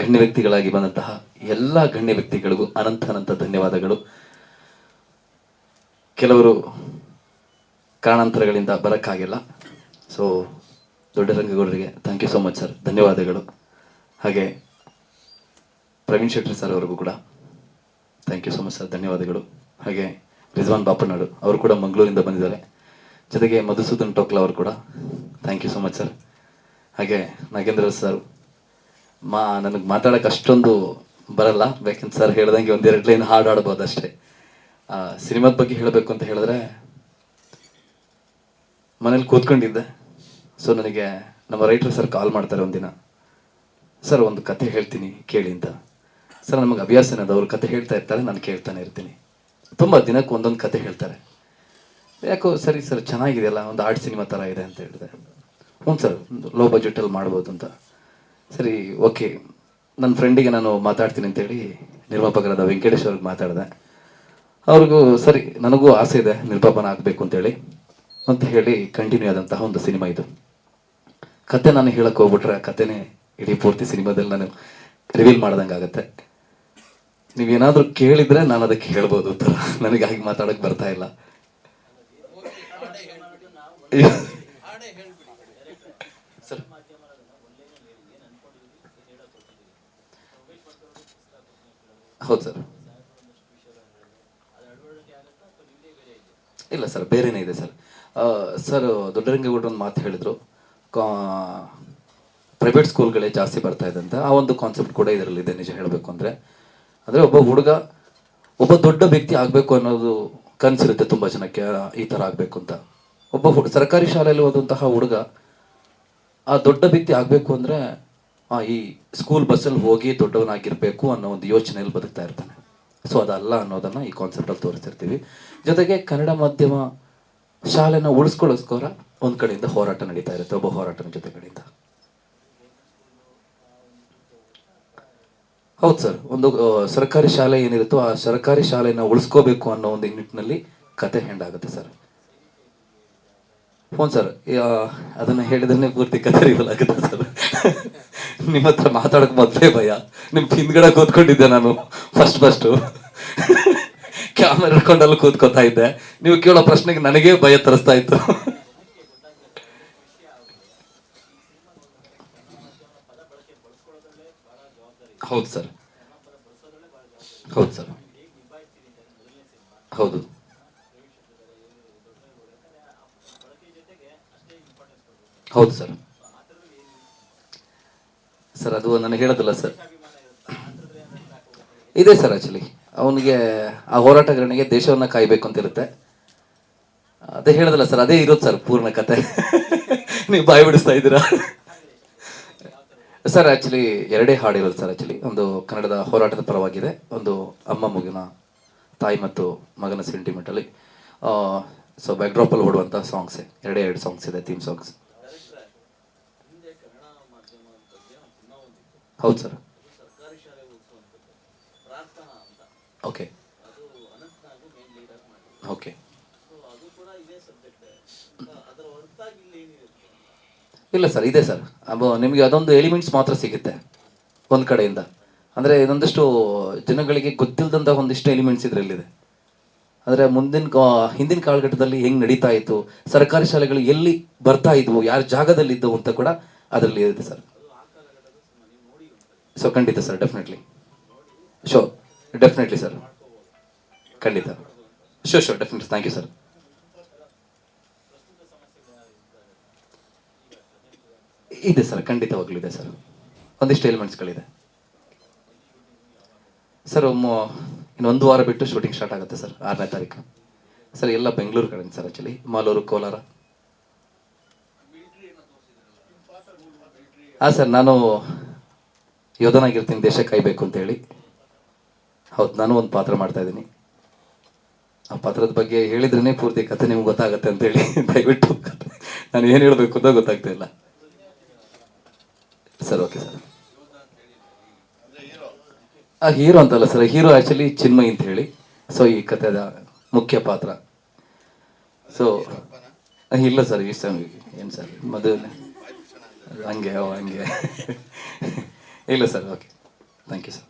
ಗಣ್ಯ ವ್ಯಕ್ತಿಗಳಾಗಿ ಬಂದಂತಹ ಎಲ್ಲ ಗಣ್ಯ ವ್ಯಕ್ತಿಗಳಿಗೂ ಅನಂತ ಅನಂತ ಧನ್ಯವಾದಗಳು. ಕೆಲವರು ಕಾರಣಾಂತರಗಳಿಂದ ಬರೋಕ್ಕಾಗಿಲ್ಲ. ಸೊ ದೊಡ್ಡ ರಂಗಗೌಡರಿಗೆ thank you so much sir ಧನ್ಯವಾದಗಳು. ಹಾಗೆ ಪ್ರವೀಣ್ ಶೆಟ್ಟಿ ಸರ್ ಅವರಿಗೂ ಕೂಡ thank you so much sir ಧನ್ಯವಾದಗಳು. ಹಾಗೆ ರಿಜ್ವಾನ್ ಬಾಪನಾಡು ಅವರು ಕೂಡ ಮಂಗಳೂರಿಂದ ಬಂದಿದ್ದಾರೆ. ಜೊತೆಗೆ ಮಧುಸೂದನ್ ಟೋಕ್ಲಾ ಅವರು ಕೂಡ thank you so much sir ಹಾಗೆ ನಾಗೇಂದ್ರ ಸರ್ ಮಾ, ನನಗೆ ಮಾತಾಡೋಕೆ ಅಷ್ಟೊಂದು ಬರಲ್ಲ. ಬೇಕಂತ ಸರ್ ಹೇಳ್ದಂಗೆ ಒಂದೆರಡು ಲೈನ್ ಹಾಡು ಆಡ್ಬೋದು ಅಷ್ಟೇ. ಸಿನಿಮಾದ ಬಗ್ಗೆ ಹೇಳಬೇಕು ಅಂತ ಹೇಳಿದ್ರೆ ಮನೇಲಿ ಕೂತ್ಕೊಂಡಿದ್ದೆ. ಸೊ ನನಗೆ ನಮ್ಮ ರೈಟರ್ ಸರ್ ಕಾಲ್ ಮಾಡ್ತಾರೆ ಒಂದಿನ. ಸರ್ ಒಂದು ಕತೆ ಹೇಳ್ತೀನಿ, ಕೇಳಿ ಅಂತ. ಸರ್ ನಮಗೆ ಅಭ್ಯಾಸ ಏನದು? ಅವ್ರು ಕತೆ ಹೇಳ್ತಾ ಇರ್ತಾರೆ, ನಾನು ಕೇಳ್ತಾನೆ ಇರ್ತೀನಿ. ತುಂಬ ದಿನಕ್ಕೆ ಒಂದೊಂದು ಕತೆ ಹೇಳ್ತಾರೆ. ಯಾಕೋ, ಸರಿ ಸರ್ ಚೆನ್ನಾಗಿದೆಯಲ್ಲ, ಒಂದು ಆರ್ಟ್ ಸಿನಿಮಾ ಥರ ಇದೆ ಅಂತ ಹೇಳಿದೆ. ಹ್ಞೂ ಸರ್ ಲೋ ಬಜೆಟಲ್ಲಿ ಮಾಡ್ಬೋದು ಅಂತ. ಸರಿ ಓಕೆ ನನ್ನ ಫ್ರೆಂಡಿಗೆ ನಾನು ಮಾತಾಡ್ತೀನಿ ಅಂತೇಳಿ ನಿರ್ಮಾಪಕರಾದ ವೆಂಕಟೇಶ್ ಅವ್ರಿಗೆ ಮಾತಾಡಿದೆ. ಅವ್ರಿಗೂ ಸರಿ ನನಗೂ ಆಸೆ ಇದೆ ನಿರ್ಮಾಪನ ಆಗಬೇಕು ಅಂತೇಳಿ. ಅಂತ ಹೇಳಿ ಕಂಟಿನ್ಯೂ ಆದಂತಹ ಒಂದು ಸಿನಿಮಾ ಇದು. ಕತೆ ನಾನು ಹೇಳಕ್ಕೆ ಹೋಗ್ಬಿಟ್ರೆ ಕತೆನೇ ಇಡೀ ಪೂರ್ತಿ ಸಿನಿಮಾದಲ್ಲಿ ನಾನು ರಿವೀಲ್ ಮಾಡ್ದಂಗೆ ಆಗುತ್ತೆ. ನೀವೇನಾದರೂ ಕೇಳಿದರೆ ನಾನು ಅದಕ್ಕೆ ಹೇಳ್ಬೋದು ಉತ್ತರ ನನಗೆ ಹಾಗೆ ಮಾತಾಡೋಕ್ಕೆ ಬರ್ತಾ ಇಲ್ಲ. ಹೌದು ಸರ್ ಇಲ್ಲ ಸರ್, ಬೇರೆನೇ ಇದೆ ಸರ್. ಸರ್ ದೊಡ್ಡರಂಗೇಗೌಡರು ಒಂದು ಮಾತು ಹೇಳಿದ್ರು. ಪ್ರೈವೇಟ್ ಸ್ಕೂಲ್ಗಳೇ ಜಾಸ್ತಿ ಬರ್ತಾ ಇದೆ ಅಂತ. ಆ ಒಂದು ಕಾನ್ಸೆಪ್ಟ್ ಕೂಡ ಇದರಲ್ಲಿ ಇದೆ, ನಿಜ ಹೇಳಬೇಕು ಅಂದರೆ. ಅಂದರೆ ಒಬ್ಬ ಹುಡುಗ, ಒಬ್ಬ ದೊಡ್ಡ ವ್ಯಕ್ತಿ ಆಗಬೇಕು ಅನ್ನೋದು ಕನಸಿರುತ್ತೆ ತುಂಬ ಜನಕ್ಕೆ ಈ ಥರ ಆಗಬೇಕು ಅಂತ. ಒಬ್ಬ ಹುಡುಗ ಸರ್ಕಾರಿ ಶಾಲೆಯಲ್ಲಿ ಓದುವಂತಹ ಹುಡುಗ, ಆ ದೊಡ್ಡ ವ್ಯಕ್ತಿ ಆಗಬೇಕು ಅಂದರೆ ಈ ಸ್ಕೂಲ್ ಬಸ್ಸಲ್ಲಿ ಹೋಗಿ ದೊಡ್ಡವನಾಗಿರ್ಬೇಕು ಅನ್ನೋ ಒಂದು ಯೋಚನೆಯಲ್ಲಿ ಬದುಕ್ತಾ ಇರ್ತಾನೆ. ಸೊ ಅದಲ್ಲ ಅನ್ನೋದನ್ನು ಈ ಕಾನ್ಸೆಪ್ಟಲ್ಲಿ ತೋರಿಸ್ತಿರ್ತೀವಿ ಜೊತೆಗೆ ಕನ್ನಡ ಮಾಧ್ಯಮ ಶಾಲೆನ ಉಳಿಸ್ಕೊಳ್ಳೋಸ್ಕರ ಒಂದು ಕಡೆಯಿಂದ ಹೋರಾಟ ನಡೀತಾ ಇರುತ್ತೆ, ಒಬ್ಬ ಹೋರಾಟದ ಜೊತೆ ಕಡೆಯಿಂದ ಹೌದು ಸರ್, ಒಂದು ಸರ್ಕಾರಿ ಶಾಲೆ ಏನಿರುತ್ತೋ ಆ ಸರ್ಕಾರಿ ಶಾಲೆಯನ್ನು ಉಳಿಸ್ಕೋಬೇಕು ಅನ್ನೋ ಒಂದು ನಿಟ್ಟಿನಲ್ಲಿ ಕತೆ ಹೆಂಡಾಗುತ್ತೆ ಸರ್. ಹ್ಞೂ ಸರ್ ಅದನ್ನ ಹೇಳಿದ್ರೆ ಪೂರ್ತಿ ಕಥೆ ಸರ್. ನಿಮ್ಮ ಹತ್ರ ಮಾತಾಡಕ್ ಮೊದಲೇ ಭಯ. ನಿಮ್ ಹಿಂದ್ಗಡೆ ಕೂತ್ಕೊಂಡಿದ್ದೆ ನಾನು ಫಸ್ಟ್ ಫಸ್ಟು ಕ್ಯಾಮರಾ ಹಿಡ್ಕೊಂಡಲ್ಲಿ ಕೂತ್ಕೋತಾ ಇದ್ದೆ. ನೀವು ಕೇಳೋ ಪ್ರಶ್ನೆಗೆ ನನಗೇ ಭಯ ತರಿಸ್ತಾ ಇತ್ತು. ಹೌದು ಸರ್. ಹೌದು ಸರ್. ಹೌದು. ಹೌದು ಸರ್. ಸರ್, ಅದು ನನಗೆ ಹೇಳೋದಿಲ್ಲ ಸರ್. ಇದೆ ಸರ್ ಆ್ಯಕ್ಚುಲಿ ಅವನಿಗೆ ಆ ಹೋರಾಟಗಾರನಿಗೆ ದೇಶವನ್ನು ಕಾಯಬೇಕು ಅಂತ ಇರುತ್ತೆ. ಅದೇ ಹೇಳೋದಿಲ್ಲ ಸರ್, ಅದೇ ಇರೋದು ಸರ್, ಪೂರ್ಣ ಕತೆ. ನೀವು ಬಾಯಿ ಬಿಡಿಸ್ತಾ ಇದ್ದೀರಾ? ಸರ್ ಆ್ಯಕ್ಚುಲಿ ಎರಡೇ ಹಾಡು ಇರೋದು ಸರ್ ಆ್ಯಕ್ಚುಲಿ ಒಂದು ಕನ್ನಡದ ಹೋರಾಟದ ಪರವಾಗಿದೆ. ಒಂದು ಅಮ್ಮ ಮಗನ ತಾಯಿ ಮತ್ತು ಮಗನ ಸೆಂಟಿಮೆಂಟಲ್ಲಿ ಸೊ ಬ್ಯಾಕ್ ಡ್ರಾಪಲ್ಲಿ ಓಡುವಂಥ ಸಾಂಗ್ಸೇ ಎರಡೇ ಎರಡು ಸಾಂಗ್ಸ್ ಇದೆ ಥೀಮ್ ಸಾಂಗ್ಸ್ ಹೌದು ಸರ್. ಓಕೆ. ಓಕೆ. ಇಲ್ಲ ಸರ್ ಇದೆ ಸರ್. ನಿಮಗೆ ಅದೊಂದು ಎಲಿಮೆಂಟ್ಸ್ ಮಾತ್ರ ಸಿಗುತ್ತೆ ಒಂದು ಕಡೆಯಿಂದ. ಅಂದರೆ ಇದೊಂದಿಷ್ಟು ಜನಗಳಿಗೆ ಗೊತ್ತಿಲ್ಲದಂಥ ಒಂದಿಷ್ಟು ಎಲಿಮೆಂಟ್ಸ್ ಇದರಲ್ಲಿದೆ. ಅಂದರೆ ಮುಂದಿನ ಕಾ- ಹಿಂದಿನ ಕಾಲಘಟ್ಟದಲ್ಲಿ ಹೆಂಗೆ ನಡೀತಾ ಇತ್ತು ಸರ್ಕಾರಿ ಶಾಲೆಗಳು ಎಲ್ಲಿ ಬರ್ತಾ ಇದ್ವು ಯಾರ ಜಾಗದಲ್ಲಿದ್ದವು ಅಂತ ಕೂಡ ಅದರಲ್ಲಿ ಇದೆ ಸರ್. ಸೊ ಖಂಡಿತ sir definitely show definitely sir ಖಂಡಿತ. Show show definitely thank you sir ಇದೆ ಸರ್ ಖಂಡಿತವಾಗ್ಲೂ ಇದೆ ಸರ್ ಒಂದಿಷ್ಟು ಎಲಿಮೆಂಟ್ಸ್ಗಳಿದೆ ಸರ್ ಇನ್ನು ಇನ್ನೊಂದು ವಾರ ಬಿಟ್ಟು ಶೂಟಿಂಗ್ ಸ್ಟಾರ್ಟ್ ಆಗುತ್ತೆ ಸರ್ ಆರನೇ ತಾರೀಕು. ಸರ್ ಎಲ್ಲ ಬೆಂಗಳೂರು ಕಡೆ ಸರ್ ಆ್ಯಕ್ಚುಲಿ ಮಾಲೂರು ಕೋಲಾರ ಹಾಂ ಸರ್ ನಾನು ಯೋಧನಾಗಿರ್ತೀನಿ, ದೇಶ ಕಾಯ್ಬೇಕು ಅಂತ ಹೇಳಿ. ಹೌದು, ನಾನು ಒಂದು ಪಾತ್ರ ಮಾಡ್ತಾ ಇದ್ದೀನಿ. ಆ ಪಾತ್ರದ ಬಗ್ಗೆ ಹೇಳಿದ್ರೇ ಪೂರ್ತಿ ಕತೆ ನಿಮ್ಗೆ ಗೊತ್ತಾಗುತ್ತೆ ಅಂತ ಹೇಳಿ. ದಯವಿಟ್ಟು ನಾನು ಏನು ಹೇಳಬೇಕು ಅಂತ ಗೊತ್ತಾಗ್ತಾ ಇಲ್ಲ. Sir, okay sir. ಆ ಹೀರೋ ಅಂತಲ್ಲ ಸರ್ ಹೀರೋ ಆ್ಯಕ್ಚುಲಿ ಚಿನ್ಮಯ್ ಅಂತ ಹೇಳಿ. ಸೊ ಈ ಕಥೆದ ಮುಖ್ಯ ಪಾತ್ರ. ಸೊ ಇಲ್ಲ ಸರ್ ಸರ್, ಏನು ಸರ್ ಮದುವೆ ಹಂಗೆ, ಓ, ಹಂಗೆ. ಇಲ್ಲ sir okay thank you sir